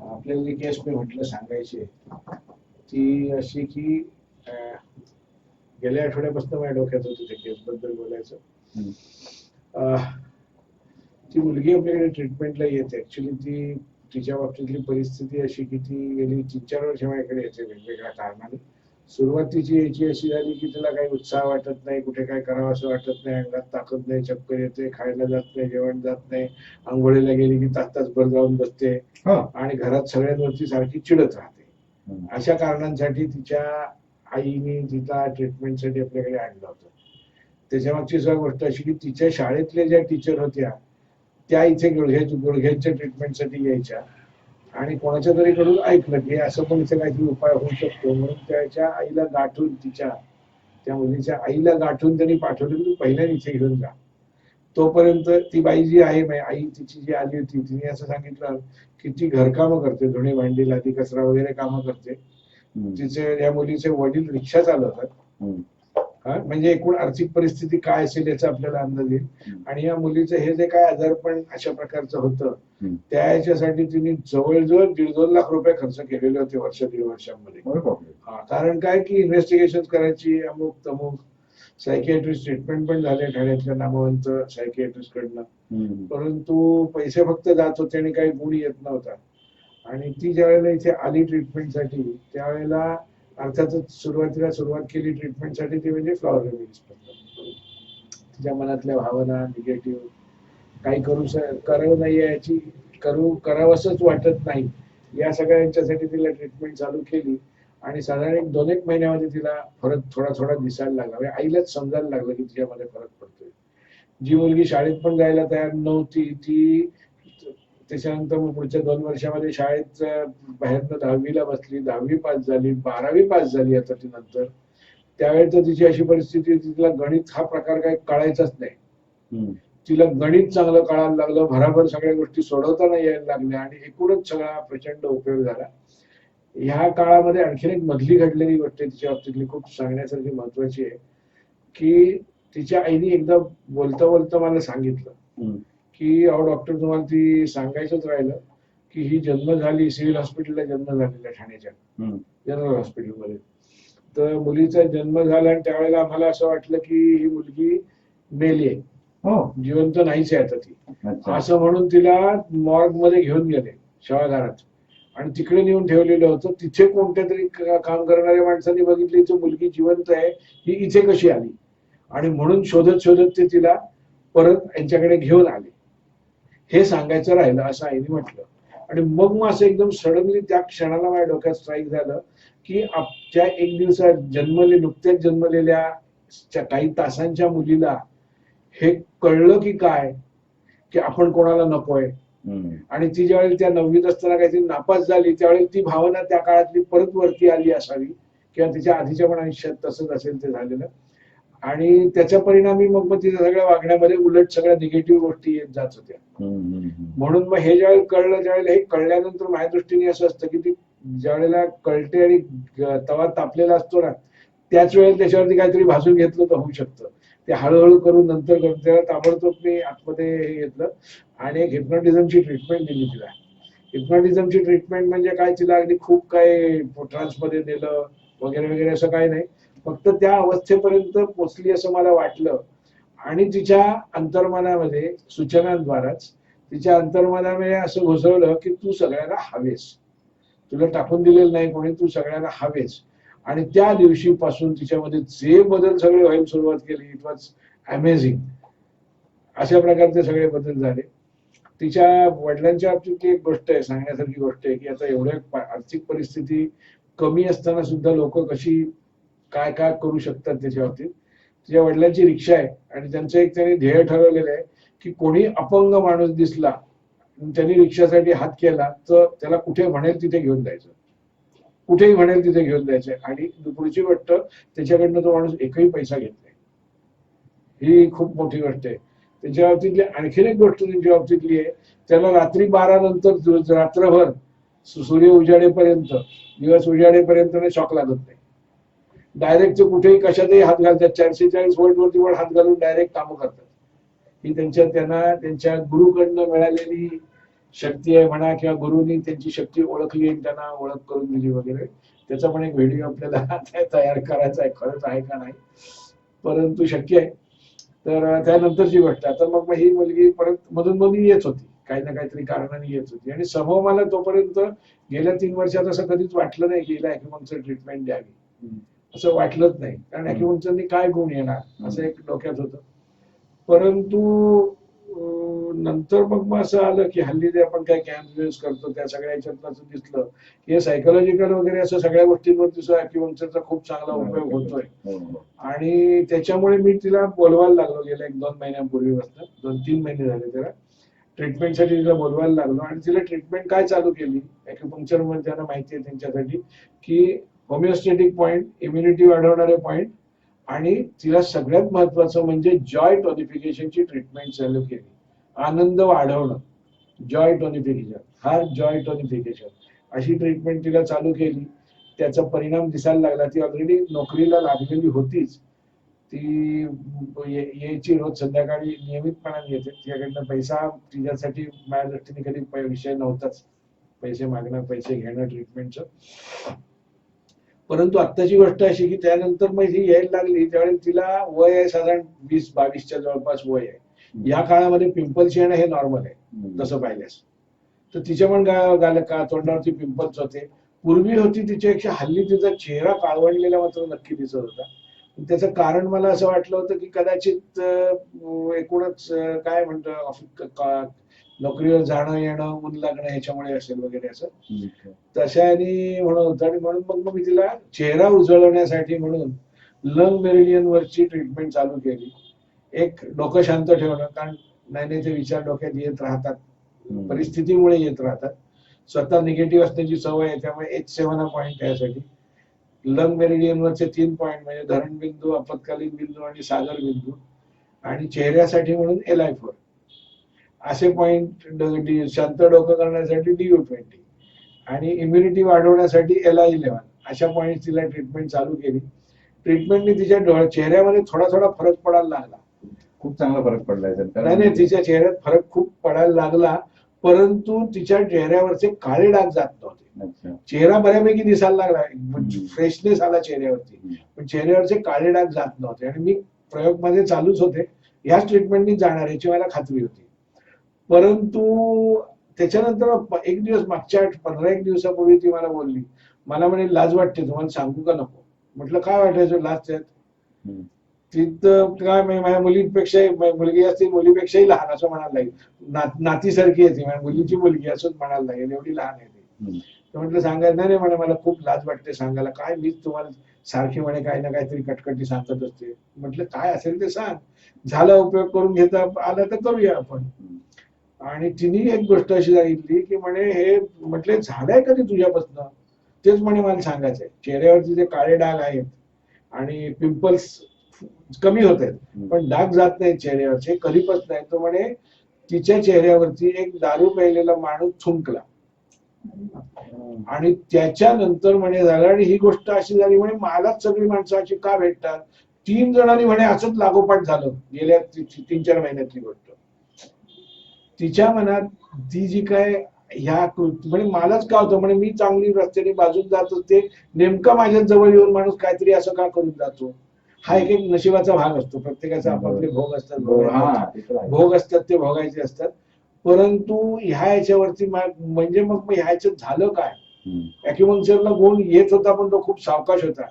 आपल्याला जी केस मी म्हटलं सांगायची ती अशी की गेल्या आठवड्यापासून माझ्या डोक्यात होती त्या केस बद्दल बोलायचं. ती मुलगी आपल्याकडे ट्रीटमेंटला येते. ऍक्च्युली ती तिच्या बाबतीतली परिस्थिती अशी की ती गेली तीन चार वर्ष माझ्याकडे येते वेगवेगळ्या कारणाने. सुरुवातीची यायची अशी झाली की तिला काही उत्साह वाटत नाही कुठे काय करावं असं वाटत नाही अंगात ताकद नाही चक्कर येते खायला जात नाही जेवण जात नाही आंघोळीला गेली की तास तासभर जाऊन बसते हा. आणि घरात सगळ्यांवरती सारखी चिडत राहते. अशा कारणांसाठी तिच्या आईने तिला ट्रीटमेंटसाठी आपल्याकडे आणलं होतं त्याच्या मागची सगळी गोष्ट अशी की तिच्या शाळेतल्या ज्या टीचर होत्या त्या इथे गुडघ्या गुडघ्यांच्या ट्रीटमेंटसाठी यायच्या आणि कोणाच्या तरी कडून ऐकलं की असं पण इथे काहीतरी उपाय होऊ शकतो. म्हणून त्याच्या आईला गाठून तिच्या त्या मुलीच्या आईला गाठून त्यांनी पाठवलं की तू पहिल्या इथे घेऊन जा. तोपर्यंत ती बाई जी आहे माझी आई तिची जी आली होती तिने असं सांगितलं की ती घरकामं करते धुणे भांडी लादी कचरा वगैरे कामं करते. तिचे या मुलीचे वडील रिक्षा चालवतात. म्हणजे एकूण आर्थिक परिस्थिती काय असेल याचा आपल्याला अंदाज येईल. आणि या मुलीचं हे जे काय आजारपण अशा प्रकारचं होतं. त्या याच्यासाठी तिने जवळजवळ दीड दोन लाख रुपये खर्च केलेले होते वर्ष दीड वर्षांमध्ये कारण काय की इन्व्हेस्टिगेशन करायची अमुक तमुक सायकियाट्रिस्ट ट्रीटमेंट पण झाले ठाण्यातल्या नामवंत सायकियाट्रिस्ट कडनं. परंतु पैसे फक्त जात होते आणि काही गुण येत नव्हता आणि ती ज्या वेळेला इथे आली ट्रीटमेंटसाठी त्यावेळेला अर्थातच सुरुवातीला सुरुवात केली ट्रीटमेंटसाठी ती म्हणजे फ्लॉवर रेमेडीज तिच्या मनातल्या भावना निगेटिव्ह काही करू करावं नाही याची करू करावंसंच वाटत नाही. या सगळ्यांच्यासाठी तिला ट्रीटमेंट चालू केली आणि साधारण एक दोन एक महिन्यामध्ये तिला फरक थोडा थोडा दिसायला लागला. म्हणजे आईलाच समजायला लागलं की तिच्यामध्ये फरक पडतोय. जी मुलगी शाळेत पण जायला तयार नव्हती ती त्याच्यानंतर मग पुढच्या दोन वर्षामध्ये शाळेत बाहेरनं दहावीला बसली. दहावी पास झाली. बारावी पास झाली आता ती नंतर. त्यावेळेस तर तिची अशी परिस्थिती तिला गणित हा प्रकार काही कळायचाच नाही. तिला गणित चांगलं कळायला लागलं. भराभर सगळ्या गोष्टी सोडवता नाही यायला लागल्या आणि एकूणच सगळा प्रचंड उपयोग झाला. ह्या काळामध्ये आणखीन एक मधली घडलेली गोष्ट आहे तिच्या बाबतीतली खूप सांगण्यासारखी महत्वाची आहे की तिच्या आईने एकदा बोलता बोलता मला सांगितलं. की अहो डॉक्टर तुम्हाला ती सांगायचंच राहिलं की ही जन्म झाली सिव्हिल हॉस्पिटलला जन्म झालेला ठाण्याच्या. जनरल हॉस्पिटलमध्ये. तर मुलीचा जन्म झाला आणि त्यावेळेला आम्हाला असं वाटलं की ही मुलगी मेली आहे. हो. जिवंत नाहीच आहे आता ती. असं म्हणून तिला मॉर्गमध्ये घेऊन गेले शवागारात. आणि तिकडे नेऊन ठेवलेलं होतं. तिथे कोणत्या तरी काम करणाऱ्या माणसांनी बघितली की मुलगी जिवंत आहे ही इथे कशी आली? आणि म्हणून शोधत शोधत ते तिला परत यांच्याकडे घेऊन आले. हे सांगायचं राहिलं असं आईने म्हटलं. आणि मग मग असं एकदम सडनली त्या क्षणाला माझ्या डोक्यात स्ट्राईक झालं की त्या एक दिवसात जन्मले नुकत्याच जन्मलेल्या काही तासांच्या मुलीला हे कळलं की काय? की आपण कोणाला नकोय. आणि ती ज्यावेळी त्या नववीत असताना काहीतरी नापास झाली त्यावेळी ती भावना त्या काळातली परत वरती आली असावी किंवा तिच्या आधीच्या पण आयुष्यात तसंच असेल ते झालेलं. आणि त्याच्या परिणामी मग मग तिच्या सगळ्या वागण्यामध्ये उलट सगळ्या निगेटिव्ह गोष्टी येत जात होत्या. म्हणून मग हे ज्यावेळेला कळलं त्यावेळेला हे कळल्यानंतर माझ्या दृष्टीने असं असतं की ती ज्यावेळेला कळते आणि तवा तापलेला असतो ना त्याच वेळेला त्याच्यावरती काहीतरी भाजून घेतलं तर होऊ शकतं. ते हळूहळू करून नंतर त्याला ताबडतोब मी आतमध्ये हे घेतलं आणि एक हिप्नोटिझमची ट्रीटमेंट दिली तिला. हिप्नोटिझमची ट्रीटमेंट म्हणजे काय तिला अगदी खूप काय ट्रान्समध्ये नेलं वगैरे वगैरे असं काही नाही. फक्त त्या अवस्थेपर्यंत पोचली असं मला वाटलं. आणि तिच्या अंतर्मनामध्ये सूचनांद्वाराच तिच्या अंतर्मनामध्ये असं घुसवलं की तू सगळ्यांना हवेस. तुला टाकून दिलेलं नाही कोणी तू सगळ्यांना हवेस. आणि त्या दिवशीपासून तिच्यामध्ये जे बदल सगळे व्हायला सुरुवात केली. इट वॉज अमेझिंग अशा प्रकारचे सगळे बदल झाले. तिच्या वडिलांच्या बाबतीत एक गोष्ट आहे सांगण्यासारखी गोष्ट आहे की आता एवढ्या आर्थिक परिस्थिती कमी असताना सुद्धा लोक कशी काय काय करू शकतात त्याच्या बाबतीत तिच्या वडिलांची रिक्षा आहे आणि त्यांचं एक त्यांनी ध्येय ठरवलेलं आहे की कोणी अपंग माणूस दिसला त्यांनी रिक्षासाठी हात केला तर त्याला कुठे म्हणेल तिथे घेऊन जायचं. कुठेही म्हणेल तिथे घेऊन जायचं आणि पुढची गोष्ट त्याच्याकडनं तो माणूस एकही पैसा घेत नाही. ही खूप मोठी गोष्ट आहे. त्याच्या बाबतीतली आणखीन एक गोष्ट त्यांच्या बाबतीतली आहे. त्याला रात्री बारा नंतर रात्रभर सु- सूर्य उजाडेपर्यंत दिवस उजाडेपर्यंत शॉक लागत नाही. डायरेक्ट ते कुठेही कशातही हात घालतात चारशे चाळीस वोल्ट वरती पण हात घालून डायरेक्ट कामं करतात. ही त्यांच्या त्यांना त्यांच्या गुरुकडनं मिळालेली शक्ती आहे म्हणा किंवा गुरुनी त्यांची शक्ती ओळखली आणि त्यांना ओळख करून दिली वगैरे. त्याचा पण एक व्हिडिओ आपल्याला तयार करायचा आहे खरंच आहे का नाही? परंतु शक्य आहे. तर त्यानंतरची गोष्ट आता मग मग ही मुलगी परत मधून मधून येत होती. काही ना काहीतरी कारणाने येत होती. आणि समूह मला तोपर्यंत गेल्या तीन वर्षात असं कधीच वाटलं नाही की हिला ॲक्युपंक्चर ट्रीटमेंट द्यावी. असं वाटलंच नाही. कारण ॲक्युपंक्चरनी काय गुण येणार? असं एक डोक्यात होतं. परंतु नंतर मग मग असं आलं की हल्ली जे आपण काय कॅम्प यूज करतो त्या सगळ्या ह्याच्यातनं असं दिसलं. की हे सायकोलॉजिकल वगैरे असं सगळ्या गोष्टींवरती सुद्धा ॲक्युपंक्चरचा खूप चांगला उपयोग होतोय. हो, हो. आणि त्याच्यामुळे मी तिला बोलवायला लागलो गेल्या एक दोन महिन्यांपूर्वीपासून. दोन तीन महिने झाले त्याला. ट्रीटमेंटसाठी तिला बोलवायला लागलो. आणि तिला ट्रीटमेंट काय चालू केली? ॲक्युपंक्चरमध्ये त्यांना माहिती आहे त्यांच्यासाठी की होमिओस्टेटिक पॉईंट इम्युनिटी वाढवणारे पॉईंट आणि तिला सगळ्यात महत्वाचं म्हणजे जॉय टॉनिफिकेशनची ट्रीटमेंट चालू केली. आनंद वाढवणं joy tonification heart joy tonification अशी ट्रीटमेंट तिला चालू केली. त्याचा परिणाम दिसायला लागला. ती ऑलरेडी नोकरीला लागलेली होतीच. ती यायची रोज संध्याकाळी नियमितपणाने येते. तिच्याकडनं पैसा तिच्यासाठी माझ्या दृष्टीने कधी पै- विषय नव्हताच. पैसे मागणं पैसे घेणं ट्रीटमेंटचं परंतु आत्ताची गोष्ट अशी की त्यानंतर मग ही यायला लागली त्यावेळेस तिला वय आहे साधारण वीस बावीसच्या जवळपास वय आहे. या काळामध्ये पिंपल्स येणं हे नॉर्मल आहे. तसं पाहिल्यास. तर तिच्या पण गाल का तोंडावरती पिंपल्स होते. पूर्वी होती तिच्यापेक्षा हल्ली तिचा चेहरा काळवंडलेला मात्र नक्की दिसत होता. त्याचं कारण मला असं वाटलं होतं की कदाचित एकूणच काय म्हणतं नोकरीवर जाणं येणं ऊन लागणं ह्याच्यामुळे असेल वगैरे असं. तशाने म्हणत होतं आणि म्हणून मग मग मी तिला चेहरा उजळवण्यासाठी म्हणून लंग मेरिडियन वरची ट्रीटमेंट चालू केली. एक डोकं शांत ठेवणं कारण नाही नाही ते विचार डोक्यात येत राहतात. परिस्थितीमुळे येत राहतात. स्वतः निगेटिव्ह असण्याची सवय आहे त्यामुळे एच सेवन हा पॉईंट यासाठी लंग मेरिडियन वरचे तीन पॉईंट म्हणजे धरण बिंदू आपत्कालीन बिंदू आणि सागर बिंदू आणि चेहऱ्यासाठी म्हणून एल आय फोर असे पॉईंट शांत डोकं करण्यासाठी डी ट्वेंटी आणि इम्युनिटी वाढवण्यासाठी एल आय इलेव्हन अशा पॉईंट तिला ट्रीटमेंट चालू केली. ट्रीटमेंटने तिच्या डोळ्या चेहऱ्यामध्ये थोडा थोडा फरक पडायला लागला. खूप चांगला फरक पडलाय नाही नाही तिच्या चेहऱ्यात फरक खूप पडायला लागला परंतु तिच्या चेहऱ्यावरचे काळे डाग जात नव्हते. चेहरा बऱ्यापैकी दिसायला लागला. फ्रेशनेस आला चेहऱ्यावरती. पण चेहऱ्यावरचे काळे डाग जात नव्हते आणि मी प्रयोगमध्ये चालूच होते. याच ट्रीटमेंटनी जाणार याची मला खात्री होती. परंतु त्याच्यानंतर एक दिवस मागच्या आठ- पंधरा एक दिवसापूर्वी ती मला बोलली. मला म्हणे लाज वाटते तुम्हाला सांगू का नको? म्हटलं काय वाटायचं लाज त्यात. तिथं काय माझ्या मुलीपेक्षा मुलगी असते मुलीपेक्षाही लहान असं म्हणायला लागेल. नातीसारखी आहे ती माझ्या मुलीची मुलगी असंच म्हणायला लागेल एवढी लहान आहे ती. हम्म. तर म्हटलं सांगायचं नाही नाही म्हणे मला खूप लाज वाटते सांगायला. काय मीच तुम्हाला सारखी म्हणे काही ना काहीतरी कटकटी सांगत असते. म्हटलं काय असेल ते सांग. झाला उपयोग करून घेता आला तर करूया आपण. आणि तिने एक गोष्ट अशी सांगितली की म्हणे हे म्हटले झालंय कधी तुझ्यापासून? तेच म्हणे मला सांगायचंय. चेहऱ्यावरती जे काळे डाग आहेत आणि पिंपल्स कमी होत आहेत. पण डाग जात नाहीत चेहऱ्यावरचे कधीपच नाही. तो म्हणे तिच्या चेहऱ्यावरती एक दारू प्यायलेला माणूस थुंकला. आणि त्याच्यानंतर म्हणे झालं आणि ही गोष्ट अशी झाली म्हणे मलाच सगळी माणसं अशी का भेटतात? तीन जणांनी म्हणे असंच लागोपाठ झालं गेल्या ती- ती- तीन चार महिन्यातली गोष्ट. तिच्या मनात ती जी काय ह्या कृ- म्हणे मलाच का होतं म्हणे मी चांगली रस्त्याने बाजून जात असते नेमका माझ्या जवळ येऊन माणूस काहीतरी असं का करून जातो? हा एक एक नशिबाचा भाग असतो. प्रत्येकाचे आपापले भोग असतात हो. भोग असतात ते भोगायचे असतात. परंतु ह्या याच्यावरती म्हणजे मग मग ह्याच्यात झालं काय? हम्म. अॅक्युपंक्चरला गुण येत होता पण तो खूप सावकाश होता.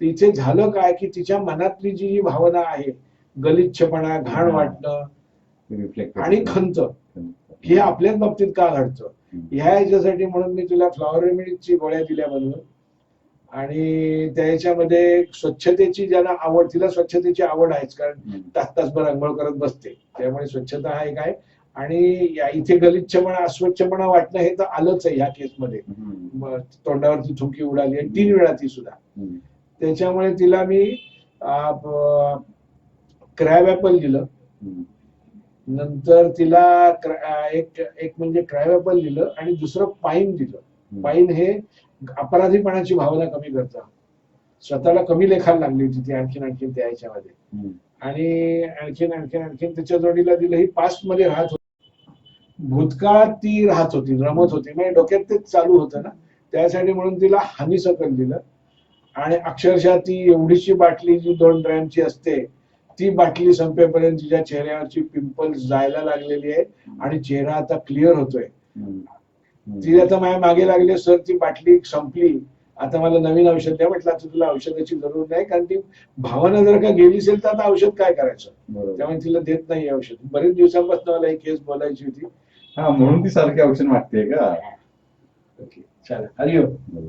इथे झालं काय? की तिच्या मनातली जी जी भावना आहे गलिच्छपणा घाण वाटणं आणि हम्म. हे आपल्याच बाबतीत का घडतं. ह्या याच्यासाठी म्हणून मी तुला फ्लॉवर रेमेडीची गोळ्या दिल्या बनवून आणि त्याच्यामध्ये स्वच्छतेची ज्यांना आवड तिला स्वच्छतेची आवड आहेच कारण. तास तासभर आंघोळ करत बसते त्यामुळे स्वच्छता हा एक आहे आणि या इथे गलिच्छपणा अस्वच्छपणा वाटणं हे तर आलंच आहे ह्या केसमध्ये तोंडावरती थुंकी उडाली आणि तीन वेळा ती सुद्धा. त्याच्यामुळे तिला मी क्रॅब ऍपल दिलं. नंतर तिला एक एक म्हणजे क्रॅब ऍपल दिलं आणि दुसरं पाईन दिलं. पाईन हे अपराधीपणाची भावना कमी करतं. स्वतःला कमी लेखायला लागली होती ती आणखीन आणखीन त्या ह्याच्यामध्ये. आणि आणखीन आणखीन आणखीन त्याच्या जोडीला दिलं ही पास्टमध्ये राहत होती. भूतकाळात ती राहत होती रमत होती. म्हणजे डोक्यात ते चालू होतं ना. त्यासाठी म्हणून तिला हानी सकल दिलं. आणि अक्षरशः ती एवढीशी बाटली जी दोन ड्रॅमची असते ती बाटली संपेपर्यंत तिच्या चेहऱ्यावरची पिंपल्स जायला लागलेली आहे आणि चेहरा आता क्लिअर होतोय. ती आता माझ्या मागे लागली सर ती बाटली संपली. आता मला नवीन औषध द्या. म्हटलं आता तुला औषधाची जरूर नाही कारण ती भावना जर का गेली असेल तर आता औषध काय करायचं? त्यामुळे तिला देत नाही औषध. बरेच दिवसांपासून मला ही केस बोलायची होती. हा म्हणून ती सारखी औषध मागते का? ओके चालेल. हरिओम.